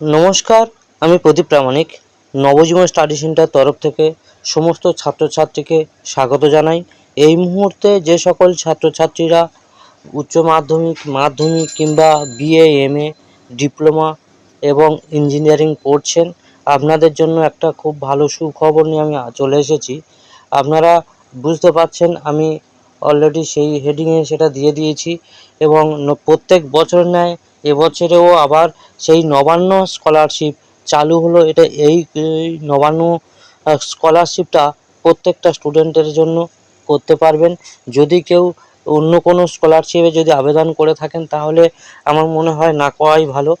নমস্কার, আমি Pradip Pramanik. Nabajiban study centre তরফ থেকে সমস্ত ছাত্রছাত্রীকে স্বাগত জানাই। এই মুহূর্তে যে সকল ছাত্রছাত্রীরা উচ্চ মাধ্যমিক মাধ্যমিক কিংবা বিএ এমএ ডিপ্লোমা এবং ইঞ্জিনিয়ারিং পড়ছেন, আপনাদের জন্য একটা খুব ভালো সুখবর নিয়ে আমি চলে এসেছি। আপনারা বুঝতে পারছেন, আমি অলরেডি সেই হেডিংয়ে সেটা দিয়ে দিয়েছি। এবং প্রত্যেক বছর ন্যায় এবছরেও আবার সেই নবান্ন স্কলারশিপ চালু হলো। এটা এই নবান্ন স্কলারশিপটা প্রত্যেকটা স্টুডেন্টের জন্য করতে পারবেন। যদি কেউ অন্য কোনো স্কলারশিপে যদি আবেদন করে থাকেন, তাহলে আমার মনে হয় না করাই ভালো।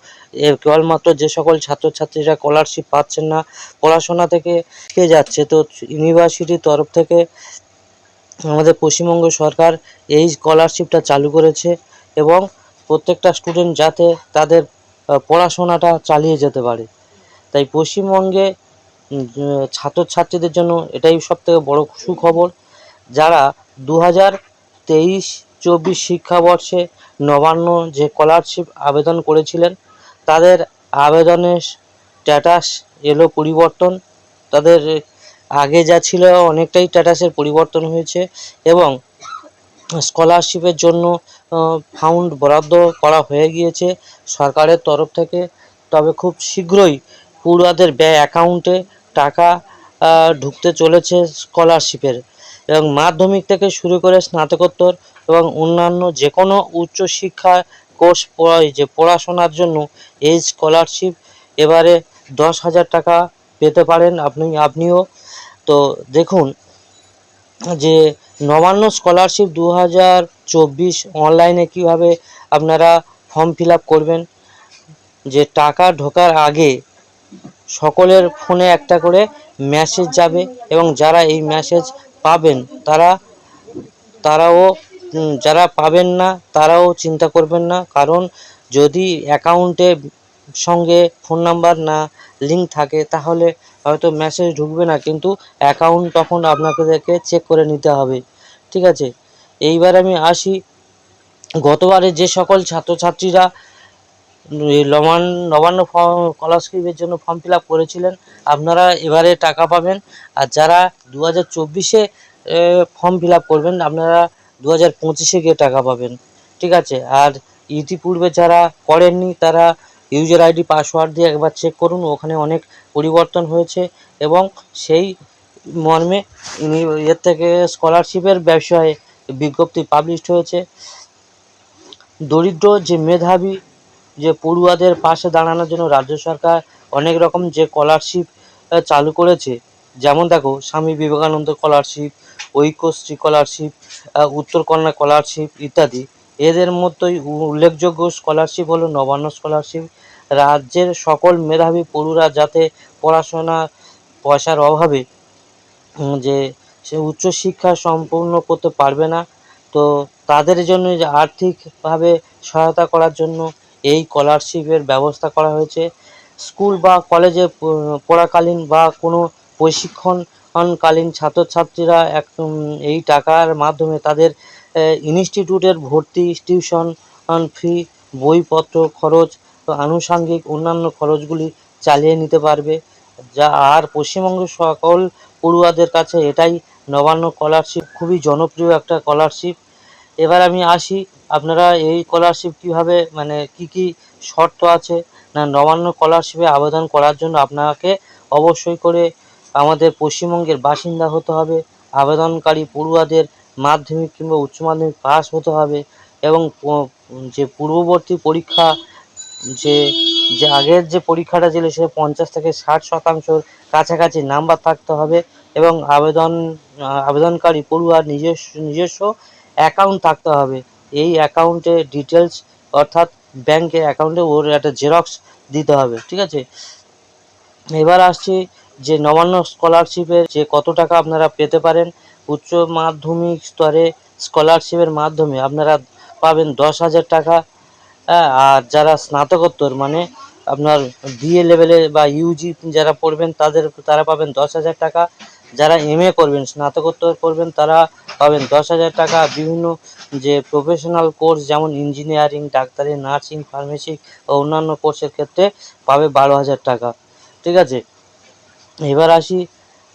কেবলমাত্র যে সকল ছাত্রছাত্রীরা স্কলারশিপ পাচ্ছেন না, পড়াশোনা থেকে যাচ্ছে, তো ইউনিভার্সিটির তরফ থেকে আমাদের পশ্চিমবঙ্গ সরকার এই স্কলারশিপটা চালু করেছে এবং প্রত্যেকটা স্টুডেন্ট যাতে তাদের পড়াশোনাটা চালিয়ে যেতে পারে। তাই পশ্চিমবঙ্গে ছাত্রছাত্রীদের জন্য এটাই সবথেকে বড় সুখবর। যারা দু হাজার তেইশ চব্বিশ শিক্ষাবর্ষে নবান্ন যে স্কলারশিপ আবেদন করেছিলেন, তাদের আবেদনের স্ট্যাটাস এলো পরিবর্তন। তাদের আগে যা ছিল অনেকটাই স্ট্যাটাসের পরিবর্তন হয়েছে এবং স্কলারশিপের জন্য ফান্ড বরাদ্দ করা হয়ে গিয়েছে সরকারের তরফ থেকে। তবে খুব শীঘ্রই পড়ুয়াদের ব্যয় অ্যাকাউন্টে টাকা ঢুকতে চলেছে স্কলারশিপের এবং মাধ্যমিক থেকে শুরু করে স্নাতকোত্তর এবং অন্যান্য যে কোনো উচ্চশিক্ষা কোর্স পড়াই যে পড়াশোনার জন্য এই স্কলারশিপ এবারে দশ হাজার টাকা পেতে পারেন। আপনি, আপনিও তো দেখুন, যে নবান্ন স্কলারশিপ দু হাজার চব্বিশ অনলাইনে কীভাবে আপনারা ফর্ম ফিল করবেন, যে টাকা ঢোকার আগে সকলের ফোনে একটা করে মেসেজ যাবে এবং যারা এই মেসেজ পাবেন তারা, তারাও যারা পাবেন না তারাও চিন্তা করবেন না। কারণ যদি অ্যাকাউন্টে সঙ্গে ফোন নাম্বার না লিঙ্ক থাকে তাহলে হয়তো মেসেজ ঢুকবে না, কিন্তু অ্যাকাউন্ট তখন আপনাদেরকে চেক করে নিতে হবে। ঠিক আছে? এইবার আমি আসি। গতবারে যে সকল ছাত্রছাত্রীরা এই নবান নবান্ন স্কলারশিপের জন্য ফর্ম ফিল করেছিলেন, আপনারা এবারে টাকা পাবেন। আর যারা দু হাজার চব্বিশে ফর্ম ফিল করবেন, আপনারা দু হাজার পঁচিশে গিয়ে টাকা পাবেন। ঠিক আছে? আর ইতিপূর্বে যারা করেননি, তারা ইউজার আইডি, পাসওয়ার্ড দিয়ে একবার চেক করুন, ওখানে অনেক পরিবর্তন হয়েছে এবং সেই মর্মে এর থেকে স্কলারশিপের ব্যবসায় বিজ্ঞপ্তি পাবলিশড হয়েছে। দরিদ্র যে মেধাবী, যে পড়ুয়াদের পাশে দাঁড়ানোর জন্য রাজ্য সরকার অনেক রকম যে স্কলারশিপ চালু করেছে, যেমন দেখো, Swami Vivekananda scholarship Aikyashree scholarship Uttarkanya scholarship ইত্যাদি। এদের উ- উল্লেখযোগ্য স্কলারশিপ হলো নবান্ন স্কলারশিপ রাজ্যের সকল মেধাবী পড়ুরা যাতে পড়াশোনা পয়সার অভাবে যে সে উচ্চশিক্ষা সম্পূর্ণ করতে পারবে না, তো তাদের জন্য যে আর্থিকভাবে সহায়তা করার জন্য এই স্কলারশিপের ব্যবস্থা করা হয়েছে। স্কুল বা কলেজে পড়াকালীন বা কোনো প্রশিক্ষণকালীন ছাত্রছাত্রীরা এক এই টাকার মাধ্যমে তাদের ইনস্টিটিউটের ভর্তি, টিউশন ফি, বইপত্র, খরচ, আনুষঙ্গিক অন্যান্য খরচগুলি চালিয়ে নিতে পারবে। যা আর পশ্চিমবঙ্গের সকল পড়ুয়াদের কাছে এটাই নবান্ন স্কলারশিপ খুবই জনপ্রিয় একটা স্কলারশিপ এবার আমি আসি, আপনারা এই স্কলারশিপ কীভাবে মানে কি কি শর্ত আছে, না নবান্ন স্কলারশিপে আবেদন করার জন্য আপনাকে অবশ্যই করে আমাদের পশ্চিমবঙ্গের বাসিন্দা হতে হবে। আবেদনকারী পড়ুয়াদের মাধ্যমিক কিংবা উচ্চ মাধ্যমিক পাস হতে হবে এবং যে পূর্ববর্তী পরীক্ষা, যে যে আগের যে পরীক্ষাটা ছিল সে পঞ্চাশ থেকে ষাট শতাংশর কাছাকাছি নাম্বার থাকতে হবে এবং আবেদন আবেদনকারী পড়ুয়ার নিজস্ব নিজস্ব অ্যাকাউন্ট থাকতে হবে। এই অ্যাকাউন্টে ডিটেলস অর্থাৎ ব্যাংকের অ্যাকাউন্টে ওর একটা জেরক্স দিতে হবে, ঠিক আছে? এবার আসছি যে নবান্ন স্কলারশিপের যে কত টাকা আপনারা পেতে পারেন উচ্চ মাধ্যমিক স্তরে স্কলারশিপের মাধ্যমে আপনারা পাবেন দশ হাজার টাকা হ্যাঁ আর যারা স্নাতকোত্তর মানে আপনার বিএ লেভেলে বা ইউজি যারা পড়বেন, তাদের, তারা পাবেন দশ হাজার টাকা। যারা এমএ করবেন, স্নাতকোত্তর করবেন, তারা পাবেন দশ হাজার টাকা। বিভিন্ন যে প্রফেশনাল কোর্স যেমন ইঞ্জিনিয়ারিং ডাক্তারি নার্সিং ফার্মেসি ও অন্যান্য কোর্সের ক্ষেত্রে পাবে বারো হাজার টাকা। ঠিক আছে? এবার আসি,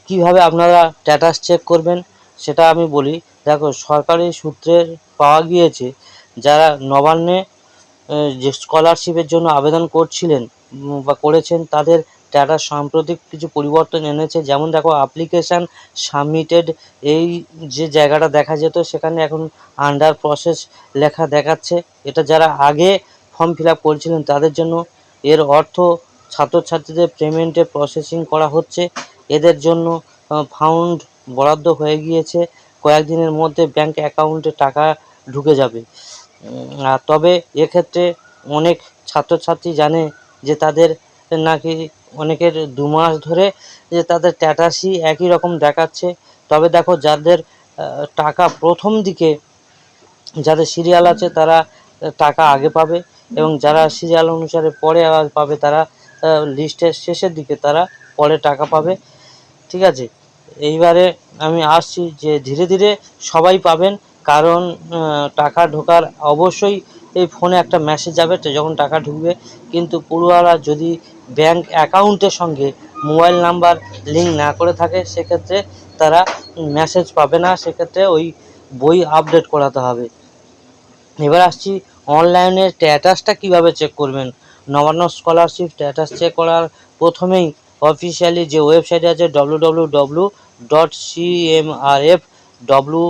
কীভাবে আপনারা স্ট্যাটাস চেক করবেন? সেটা আমি বলি। দেখো, সরকারি সূত্রে পাওয়া গিয়েছে, যারা নবান্নে যে স্কলারশিপের জন্য আবেদন করছিলেন বা করেছেন, তাদের স্ট্যাটাস সাম্প্রতিক কিছু পরিবর্তন এনেছে। যেমন দেখো অ্যাপ্লিকেশান সাবমিটেড এই যে জায়গাটা দেখা যেত, সেখানে এখন আন্ডার প্রসেস লেখা দেখাচ্ছে। এটা যারা আগে ফর্ম ফিল করেছিলেন, তাদের জন্য এর অর্থ ছাত্রছাত্রীদের পেমেন্টে প্রসেসিং করা হচ্ছে। এদের জন্য ফান্ড বরাদ্দ হয়ে গিয়েছে, কয়েকদিনের মধ্যে ব্যাংক অ্যাকাউন্টে টাকা ঢুকে যাবে। তবে এক্ষেত্রে অনেক ছাত্রছাত্রী জানে যে তাদের নাকি অনেকের দু মাস ধরে যে তাদের স্ট্যাটাসই একই রকম দেখাচ্ছে। তবে দেখো যাদের টাকা প্রথম দিকে যাদের সিরিয়াল আছে তারা টাকা আগে পাবে এবং যারা সিরিয়াল অনুসারে পরে পাবে তারা লিস্টের শেষের দিকে তারা পরে টাকা পাবে। ঠিক আছে? এইবারে আমি আসছি যে ধীরে ধীরে সবাই পাবেন, কারণ টাকা ঢোকার অবশ্যই এই ফোনে একটা মেসেজ যাবে যখন টাকা ঢুকবে। কিন্তু পড়ুয়ারা যদি ব্যাংক অ্যাকাউন্টের সঙ্গে মোবাইল নাম্বার লিঙ্ক না করে থাকে, সেক্ষেত্রে তারা মেসেজ পাবে না। সেক্ষেত্রে ওই বই আপডেট করাতে হবে। এবার আসছি অনলাইনে স্ট্যাটাসটা কীভাবে চেক করবেন? নবান্ন স্কলারশিপ স্ট্যাটাস চেক করার প্রথমেই অফিসিয়ালি যে ওয়েবসাইট আছে W W W dot CMRF W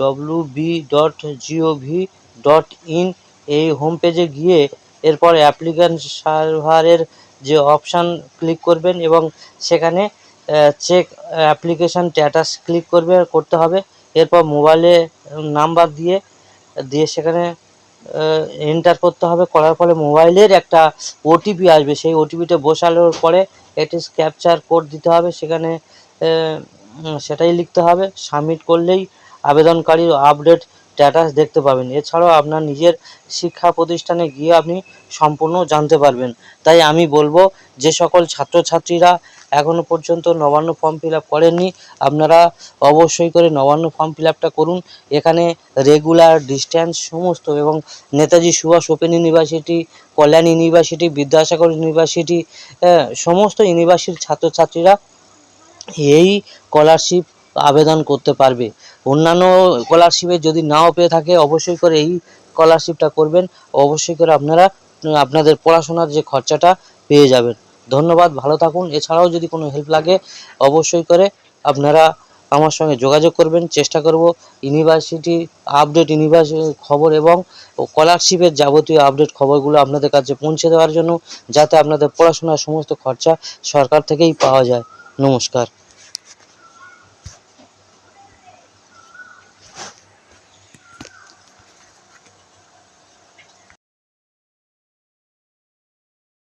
W B dot GOV dot in এই হোম পেজে গিয়ে এরপর অ্যাপ্লিক্যান্ট সার্ভারের যে অপশান ক্লিক করবেন এবং সেখানে চেক অ্যাপ্লিকেশান স্ট্যাটাস ক্লিক করবে, করতে হবে। এরপর মোবাইলে নাম্বার দিয়ে দিয়ে সেখানে এন্টার করতে হবে, করার ফলে মোবাইলের একটা ওটিপি আসবে। সেই ওটিপিটা বসানোর পরে একটি ক্যাপচার কোড দিতে হবে, সেখানে সেটাই লিখতে হবে। সাবমিট করলেই আবেদনকারীর আপডেট স্ট্যাটাস দেখতে পাবেন। এছাড়াও আপনার নিজের শিক্ষা প্রতিষ্ঠানে গিয়ে আপনি সম্পূর্ণ জানতে পারবেন। তাই আমি বলব, যে সকল ছাত্রছাত্রীরা এখনও পর্যন্ত নবান্ন ফর্ম ফিল আপ করেননি, আপনারা অবশ্যই করে নবান্ন ফর্ম ফিল আপটা করুন। এখানে রেগুলার ডিস্ট্যান্স সমস্ত এবং Netaji Subhash open university, Kalyan university, Vidyasagar university সমস্ত ইউনিভার্সিটির ছাত্রছাত্রীরা এই স্কলারশিপ আবেদন করতে পারবে। অন্যান্য স্কলারশিপে যদি নাও পেয়ে থাকে, অবশ্যই করে এই স্কলারশিপটা করবেন। অবশ্যই করে আপনারা আপনাদের পড়াশোনার যে খরচাটা পেয়ে যাবেন। ধন্যবাদ, ভালো থাকুন। এছাড়াও যদি কোনো হেল্প লাগে, অবশ্যই করে আপনারা আমার সঙ্গে যোগাযোগ করবেন। চেষ্টা করব ইউনিভার্সিটি আপডেট ইউনিভার্সিটি খবর এবং স্কলারশিপের যাবতীয় আপডেট খবরগুলো আপনাদের কাছে পৌঁছে দেওয়ার জন্য, যাতে আপনাদের পড়াশোনার সমস্ত খরচা সরকার থেকেই পাওয়া যায়। নমস্কার।